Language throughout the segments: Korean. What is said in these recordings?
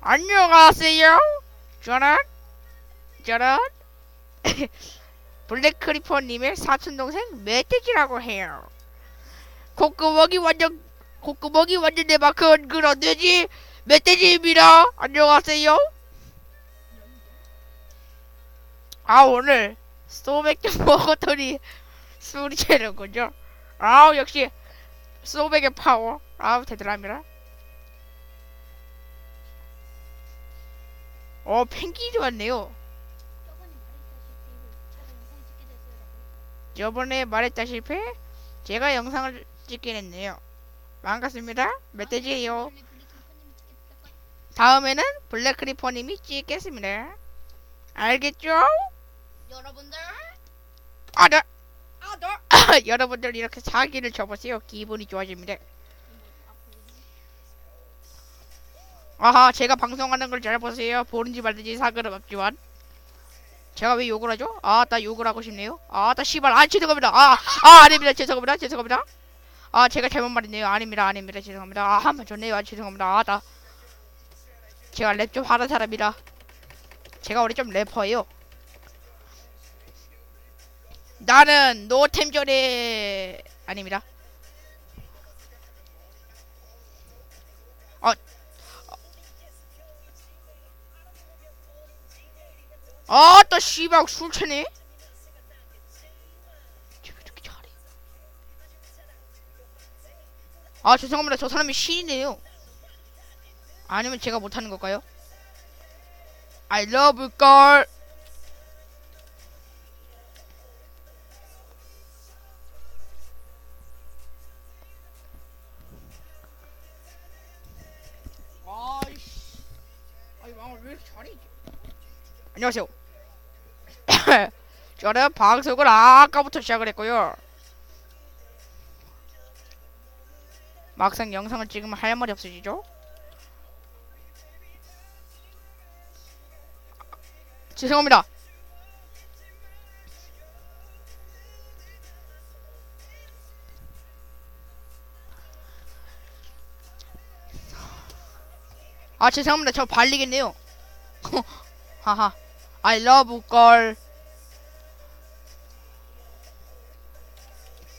안녕하세요. 저는 저는 블랙크리퍼님의 사촌 동생 멧돼지라고 해요. 콧구멍이 완전 콧구멍이 완전 내만큼 그런 돼지 멧돼지입니다. 안녕하세요. 아 오늘 소맥 좀 먹었더니 술이 채는군요. 아우 역시 소맥의 파워. 아우 대단합니다. 어 펭귄이 왔네요. 저번에 말했다시피 제가 영상을 찍게 됐네요. 반갑습니다. 멧돼지예요. 다음에는 블랙크리퍼님이 찍겠습니다. 알겠죠? 여러분들 아, 네. 아 너. 여러분들 이렇게 사기를 쳐보세요. 기분이 좋아집니다. 아하, 제가 방송하는 걸 잘 보세요. 보는지 말든지 사그름 없지만. 제가 왜 욕을 하죠? 아, 나 욕을 하고 싶네요. 아, 나 씨발, 아, 죄송합니다. 아, 아, 아닙니다. 죄송합니다. 죄송합니다. 아, 제가 잘못 말했네요. 아닙니다. 아닙니다. 죄송합니다. 아, 한번 좋네요. 아, 죄송합니다. 아, 나. 제가 랩 좀 하는 사람이라. 제가 원래 좀 래퍼예요. 나는 노템전에 아닙니다. 어. 아, 또 씨발 술 취네. 아, 죄송합니다. 저 사람이 신이네요. 아니면 제가 못하는 걸까요? I love girl. 안녕하세요. 저는 방송을 아까부터 시작을 했고요. 막상 영상을 찍으면 할 말이 없으시죠? 죄송합니다. 아 죄송합니다. 저 발리겠네요. 하하. I love girl.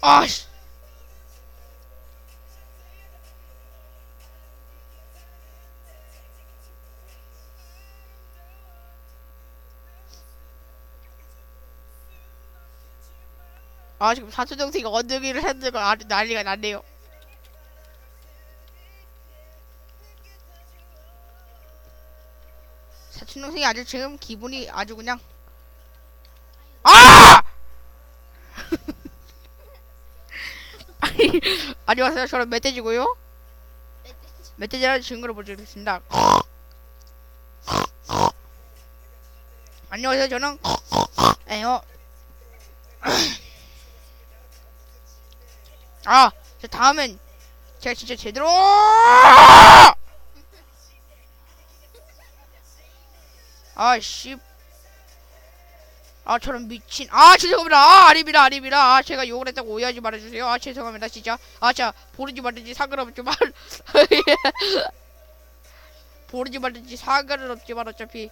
아씨. 아 지금 사촌 동생이 엉덩이를 흔들고 아주 난리가 났네요. 동생이 아주 지금 기분이 아주 그냥 아! 아니, 안녕하세요. 저는 멧돼지고요. 멧돼지. 멧돼지라는 친구를 보여드리겠습니다. 안녕하세요. 저는 에요. 아, 저 다음엔 제가 진짜 제대로 아, 씨. 아, 저런 미친. 아, 죄송합니다. 아, 아닙니다. 아닙니다. 아, 제가 욕을 했다고 오해하지 말아주세요. 아, 죄송합니다. 진짜. 아, 자, 보르지 말든지 사과를 없지 말. 보르지 말든지 사과를 없지만 어차피.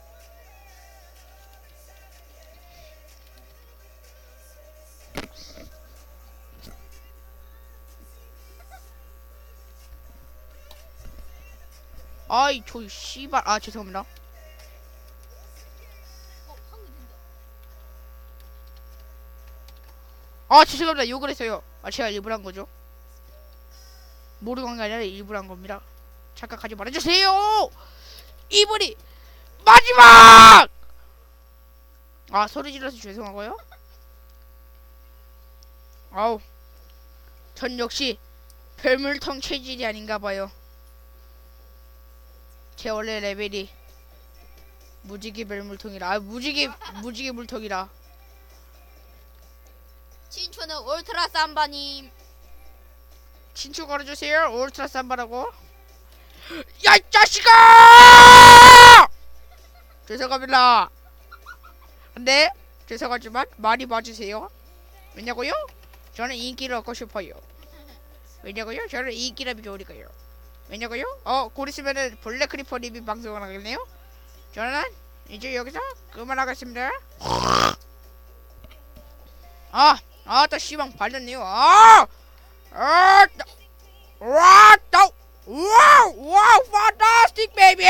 아이, 저 씨발. 아, 죄송합니다. 어 방금 된다. 아 죄송합니다. 욕을 했어요. 아 제가 일부러 한 거죠. 모르고 한 게 아니라 일부러 한 겁니다. 착각하지 말아주세요! 이분이 마지막! 아 소리 질러서 죄송하고요. 아우 전 역시 별물통 체질이 아닌가 봐요. 제 원래 레벨이 무지개 별물통이라. 아 무지개 무지개 물통이라 저는 울트라 삼바님. 친추 걸어주세요. 울트라 삼바라고. 야, 자식아! 죄송합니다. 근데 죄송하지만 많이 봐주세요. 왜냐고요? 저는 인기를 얻고 싶어요. 왜냐고요? 저는 인기라면 좋으니까요. 왜냐고요? 어, 곧 있으면은 블랙크리퍼 님이 방송을 하겠네요. 저는 이제 여기서 그만하겠습니다. 아! 아따 씨방 발렸네요 아! 아따 와따 와! 와! 판타스틱 베이비